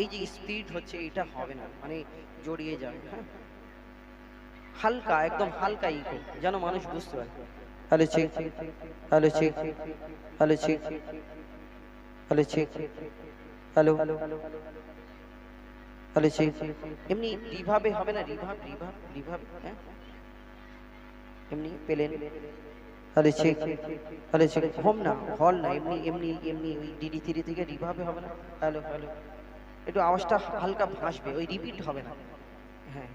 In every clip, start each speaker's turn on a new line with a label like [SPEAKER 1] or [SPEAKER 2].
[SPEAKER 1] এই যে স্পিড হচ্ছে এটা হবে না। মানে জড়িয়ে যাবে। হ্যাঁ হালকা একদম হালকা ইকো যেন মানুষ বুঝতে পারে। Hello check hello check hello check hello check hello hello check এমনি রিভাবে হবে না? রিভাব রিভাব রিভাব হ্যাঁ? এমনি পেলেন। হ্যালো চেক হ্যালো চেক হোম না হল না এমনি এমনি এমনি ওই ডিডি থ্রি থেকে রিভাবে হবে না? Hello hello. একটু আওয়াজটা হালকা ভাসবে, ওই রিপিট হবে না। হ্যাঁ।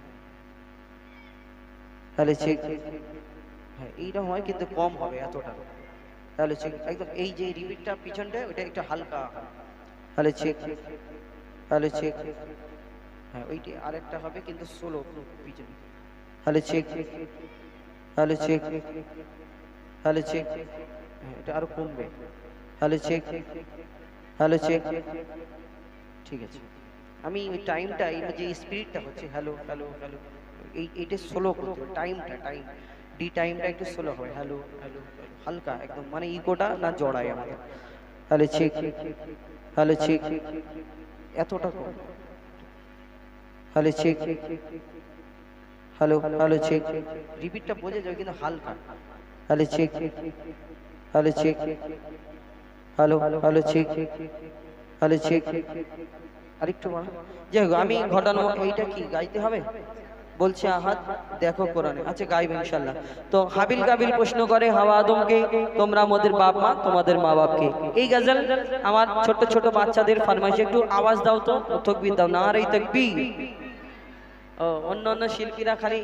[SPEAKER 1] তাহলে চেক হ্যাঁ এইরকম হয় কিন্তু কম হবে এতটা। তাহলে চেক একদম এই যে রিপিটটা পিছনটা ওটা একটু হালকা। তাহলে চেক তাহলে চেক হ্যাঁ ওইটি আরেকটা হবে কিন্তু সোলো পিছনে। তাহলে চেক তাহলে চেক তাহলে চেক হ্যাঁ এটা আরও কমবে। তাহলে চেক তাহলে চেক ঠিক আছে। আমি ওই টাইমটা এই যে স্পিরিটটা হচ্ছে হ্যালো হ্যালো হ্যালো এই এইটা স্লো করতে হবে টাইমটা টাইম ডি টাইমটা একটু স্লো হবে হ্যালো হ্যালো হালকা একদম মানে ইকোটা না জড়ায় আমাদের। হ্যালো চেক হ্যালো চেক এতটা কম। Hello check hello hello check রিপিটটা বোঝা যাবে কিন্তু হালকা। Hello check hello check hello hello check check আরেকটু যাই হোক আমি ঘটানো এইটা কি? গাইতে হবে? বলছে আহাত দেখো কোরআনে। আচ্ছা গাইবে ইনশাল্লাহ তো হাবিল কাবিল প্রশ্ন করে হাওয়া আদমকে তোমরা আমাদের বাপ মা তোমাদের মা বাপকে। এই গাজাল আমার ছোট ছোট বাচ্চাদের ফারমাইশে। একটু আওয়াজ দাও তো তকবির দাও। না আর এই তকবির। ও, অন্য অন্য শিল্পীরা খালি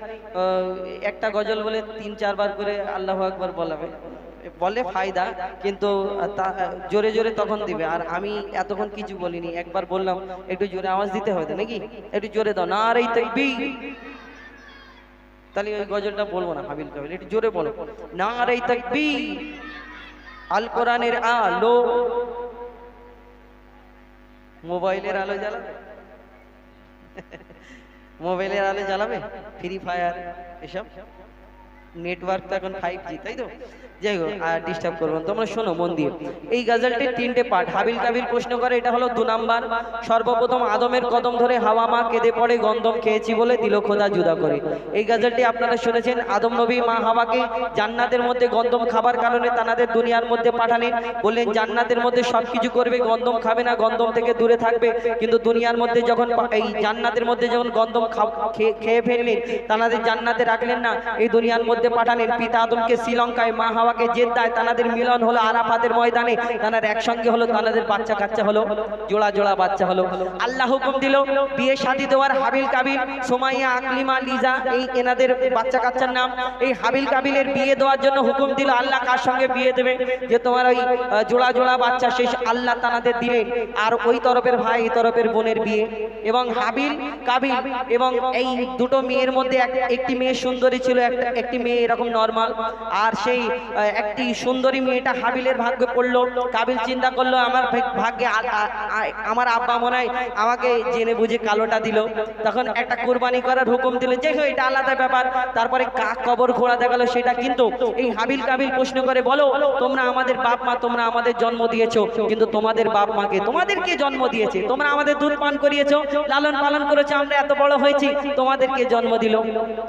[SPEAKER 1] একটা গজল বলে তিন চারবার করে আল্লাহ আকবার বলাবে। বলে ফায়দা, কিন্তু জোরে জোরে তখন দিবে। আর আমি এতক্ষণ কিছু বলিনি, একবার বললাম, একটু জোরে আওয়াজ দিতে হবে নাকি? একটু জোরে দাও, না আর এই তকবীর তাহলে ওই গজলটা বলব না, হাবিল কাবিল, একটু জোরে বলো। না আর এই তকবীর আল কোরআনের আলো। মোবাইলের আলো জ্বালাবে? মোবাইলের আলো জ্বালাবে? ফ্রি ফায়ার, এসব? নেটওয়ার্ক তো এখন ফাইভ জি তাই তো? যাই হোক আর ডিস্টার্ব করব তোমরা শোনো মন দিয়ে এই গাজালটির তিনটে পার্ট হাবিল কাবিল প্রশ্ন করে এটা হলো দু নাম্বার। সর্বপ্রথম আদমের কদম ধরে হাওয়া মা কেঁদে পড়ে গন্ধম খেয়েছি বলে দিল খোদা জুদা করে। এই গাজালটি আপনারা শুনেছেন আদম নবী মা হাওয়াকে জান্নাতের মধ্যে গন্ধম খাবার কারণে তানাদের দুনিয়ার মধ্যে পাঠালেন। বললেন জান্নাতের মধ্যে সব কিছু করবে গন্ধম খাবে না গন্ধম থেকে দূরে থাকবে। কিন্তু দুনিয়ার মধ্যে যখন এই জান্নাতের মধ্যে যখন গন্ধম খেয়ে খেয়ে ফেললেন তানাদের জান্নাতে রাখলেন না। এই দুনিয়ার মধ্যে পাঠালেন পিতা আদমকে শ্রীলঙ্কায় মা হাওয়াকে জেদ্দায় তানাদের মিলন হলো আরাফাতের ময়দানে। তানার একসঙ্গে হলো তানাদের বাচ্চা কাচ্চা হলো জোড়া জোড়া বাচ্চা হলো। আল্লাহ হুকুম দিল, বিয়ে শাদি দেওয়ার হাবিল কাবিল, সোমাইয়া, আকলিমা, লিজা, এই এনাদের বাচ্চা কাচ্চার নাম। এই হাবিল কাবিলের বিয়ে দেওয়ার জন্য হুকুম দিল, আল্লাহ কার সঙ্গে বিয়ে দেবে? যে তোমার ওই জোড়া জোড়া বাচ্চা শেষ আল্লাহ তানাদের দিলেন আর ওই তরফের ভাই, এই তরফের বোনের বিয়ে। এবং হাবিল, কাবিল এবং এই দুটো মেয়ের মধ্যে একটি মেয়ে সুন্দরী ছিল একটি মেয়ে এরকম নর্মাল আর সেই একটি সুন্দরী মেয়েটা হাবিলের ভাগ্যে পড়ল। কাবিল চিন্তা করল, আমার ভাগ্যে আমার আব্বা মনে আমাকে জেনে বুঝে কালোটা দিল। তখন একটা কুরবানি করার হুকুম দিল। যে এটা আলাদা ব্যাপার। তারপরে কাক কবর ঘোড়া দেখাল সেটা কিন্তু এই হাবিল কাবিল প্রশ্ন করে, বলো, তোমরা আমাদের বাপ মা, তোমরা আমাদের জন্ম দিয়েছ, কিন্তু তোমাদের বাপ মাকে তোমাদেরকে জন্ম দিয়েছে? তোমরা আমাদের দুধ পান করিয়েছো, লালন পালন করেছ, আমরা এত বড় হয়েছি তোমাদেরকে জন্ম দিল?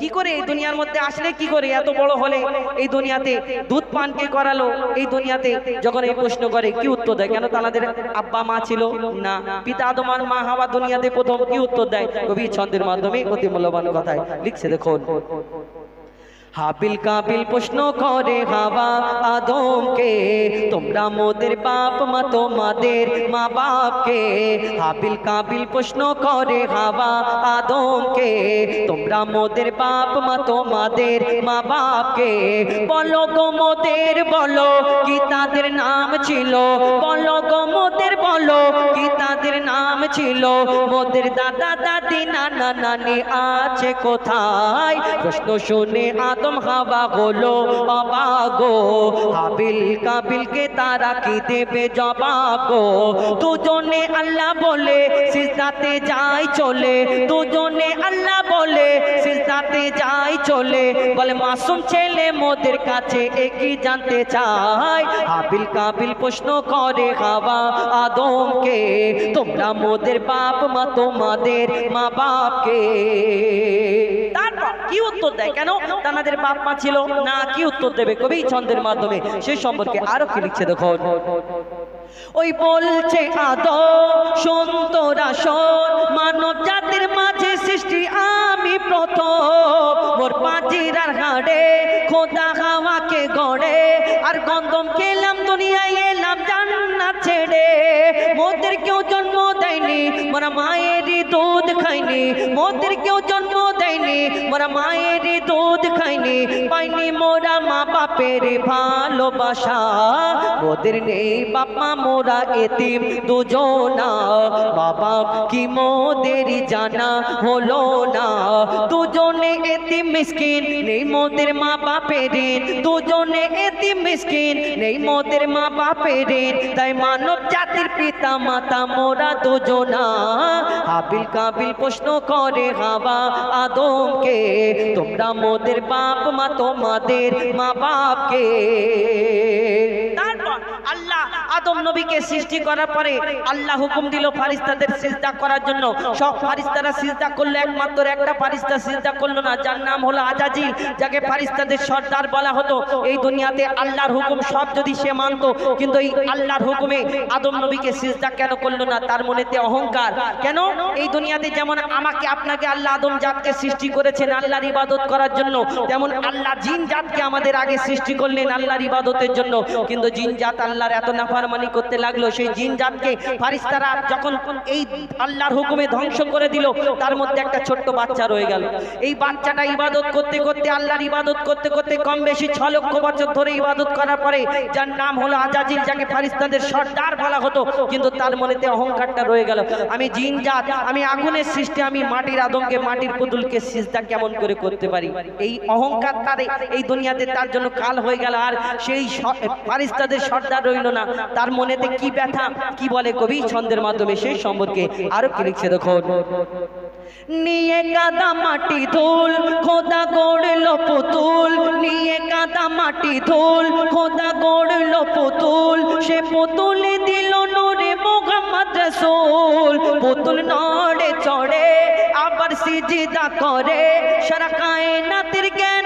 [SPEAKER 1] কি করে এই দুনিয়ার মধ্যে আসলে কি করে? এত বড় হলে এই দুনিয়াতে দুধ পান কে করালো? এই দুনিয়াতে যখন এই প্রশ্ন করে, কি উত্তর দেয়? কেন তাদের আব্বা মা ছিল? না। পিতা আদম আর মা হাওয়া দুনিয়াতে প্রথম কি উত্তর দেয়? কবি ছন্দের মাধ্যমে অতি মূল্যবান কথায় লিখছে, দেখুন। হাবিল কাবিল প্রশ্ন করে হাওয়া আদমকে, তোমরা মোদের বাপ মা, তোমাদের মা বাপকে হাবিল কাবিল প্রশ্ন করে হাওয়া তোমরা মোদের বাপ মা, তোমাদের মা বাপকে বলো গো মোদের, বলো কি তাদের নাম ছিল? বলো মোদের বলো কি তাদের নাম ছিল? মোদের দাদা, দাদি, নানা, নানি আছে কোথায়? প্রশ্ন শুনে আদম হাওয়া হলো অবাগো। হাবিল কাবিলকে তারা কি দেবে জবাব দুজনে আল্লাহ বলে, সিজদাতে যাই চলে। দুজনে আল্লাহ বলে, সিজদাতে যাই চলে। বলে, মাসুম ছেলে মোদের কাছে একই জানতে চায়? হাবিল কাবিল প্রশ্ন করে হাওয়া আদমকে, তোমরা মোদের বাপ, মা তোমাদের মা বাপকে। কি উত্তর দেয়? কেন? তাদের বাপ মা ছিল? না, কি উত্তর দেবে? কবি ছন্দের মাধ্যমে। সেই সম্পর্কে আরও কি লিখছে দেখো ওই বলছে আদো শোন তোরা মানব জাতির মাঝে সৃষ্টি, আমি প্রথম। গড়ে, আর গন্ধম খেলাম মোরা মায়েরই দুধ খাইনি মোদের কেউ জন্ম দেয়নি মোরা মায়েরই দুধ খাইনি পাইনি মোরা মা বাপের ভালোবাসা। মোদের নেই বাপা মোরা এতিম দুজনা। বাবা কি মোদের জানা হলো না? দুজনে এতিম মিসকিন, নেই মোদের মা বাপের দুজনে এতিম মিসকিন, নেই মোদের মা বাপের তাই মানব জাতির পিতা, মাতা, মোরা দুজনা। হাবিল কাবিল প্রশ্ন করে হাওয়া আদমকে, তোমরা মোদের বাপ মা, তোমাদের মা বাপকে তারপর আল্লাহ আদম নবীকে সৃষ্টি করার পরে আল্লাহ হুকুম দিল ফারিস্তাদের সিজদা করার জন্য। সব ফারিস্তারা সিজদা করল, একমাত্র একটা ফারিস্তা সিজদা করল না, যার নাম হলো আজাজিল, যাকে ফারিস্তাদের সর্দার বলা হতো। এই দুনিয়াতে আল্লাহর হুকুম সব যদি সে মানতো, কিন্তু এই আল্লাহর হুকুমে আদম নবীকে সিজদা কেন করল না? তার মনেতে অহংকার। কেন? এই দুনিয়াতে যেমন আমাকে, আপনাকে আল্লাহ আদম জাতকে সৃষ্টি করেছেন আল্লাহর ইবাদত করার জন্য, তেমন আল্লাহ জিন জাতকে আমাদের আগে সৃষ্টি করলেন আল্লাহর ইবাদতের জন্য। কিন্তু জিন জাত আল্লাহর এত নাফারমানি করতে লাগল, সেই জিন জাতকে ফারিস্তারা যখন এই আল্লাহর হুকুমে ধ্বংস করে দিল, তার মধ্যে একটা ছোট্ট বাচ্চা রয়ে গেল। এই বাচ্চাটা ইবাদত করতে করতে, আল্লাহর ইবাদত করতে করতে কম বেশি ছ লক্ষ বছর ধরে ইবাদত করার পরে যার নাম হলো আজাজিল, যাকে ফারিস্তাদের সর্দার বলা হতো, কিন্তু তার মনেতে অহংকারটা রয়ে গেল। আমি জিন জাত আমি আগুনের সৃষ্টি, আমি মাটির আদমকে, মাটির পুতুলকে সিজদা কেমন করে করতে পারি? এই অহংকার তার, এই দুনিয়াতে তার জন্য কাল হয়ে গেল, আর সেই ফারিস্তাদের সর্দার রইল না। তার মনেতে কি ব্যথা, কি বলে কবি? ছন্দের মাধ্যমে সেই সম্পর্কে আরও কি লিখছে দেখো নিয়ে কাদা মাটি ধুল, খোদা গড়লো পুতুল। নিয়ে কাদা মাটি ধুল, খোদা গড়লো পুতুল। সে পুতুলে দিল নূরে মোহাম্মদ রসুল। পুতুল নড়ে চড়ে, আবার সিজিদা করে। সারা কায়নাতের জ্ঞান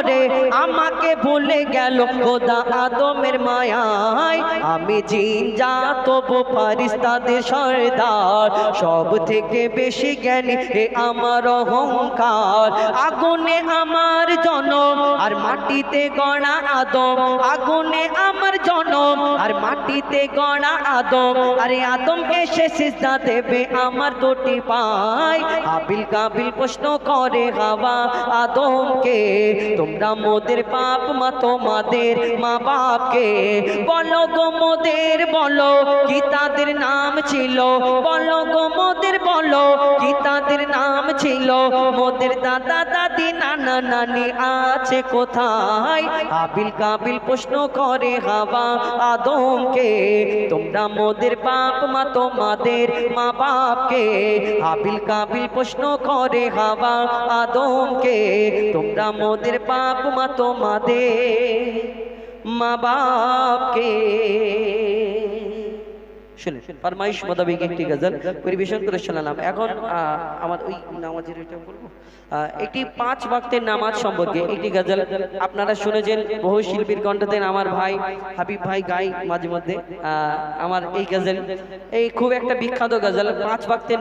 [SPEAKER 1] করে। আমাকে ভুলে গেল খোদা আদমের মায়ায়। আমি জিন যা তবু ফারিস্তাদের সর্দার। সব থেকে বেশি জ্ঞানী হে আমার অহংকার। আগুনে আমার জনম, আর মাটিতে গড়া আদম। আগুনে আমার জনম, আর মাটিতে গড়া আদম। আরে আদম এসে সিজদা দেবে আমার দুটি পায়। আবিল কাবিল প্রশ্ন করে হাওয়া আদমকে তোমরা মোদের বাপ মা, তোমাদের মা বাপকে বলো গো মোদের, বলো কি তাদের নাম ছিল? বলো গো মোদের, বলো কি তাদের নাম ছিল? মোদের দাদা, দাদি, নানা, নানি আছে কোথায়? আবিল কাবিল প্রশ্ন করে হাওয়া আদমকে, তোমরা মোদের বাপ মা, তোমাদের মা বাপকে আবিল কাবিল প্রশ্ন করে হাওয়া আদমকে, তোমরা মোদের বাপ মা তোমাদের মা বাপকে। পাঁচ নামাজ একটি আপনারা শুনেছেন, বহু শিল্পীর কণ্ঠতে আমার ভাই হাবিব ভাই গাই মাঝে মধ্যে। আমার এই গজল, এই খুব একটা বিখ্যাত গজল, পাঁচ নাম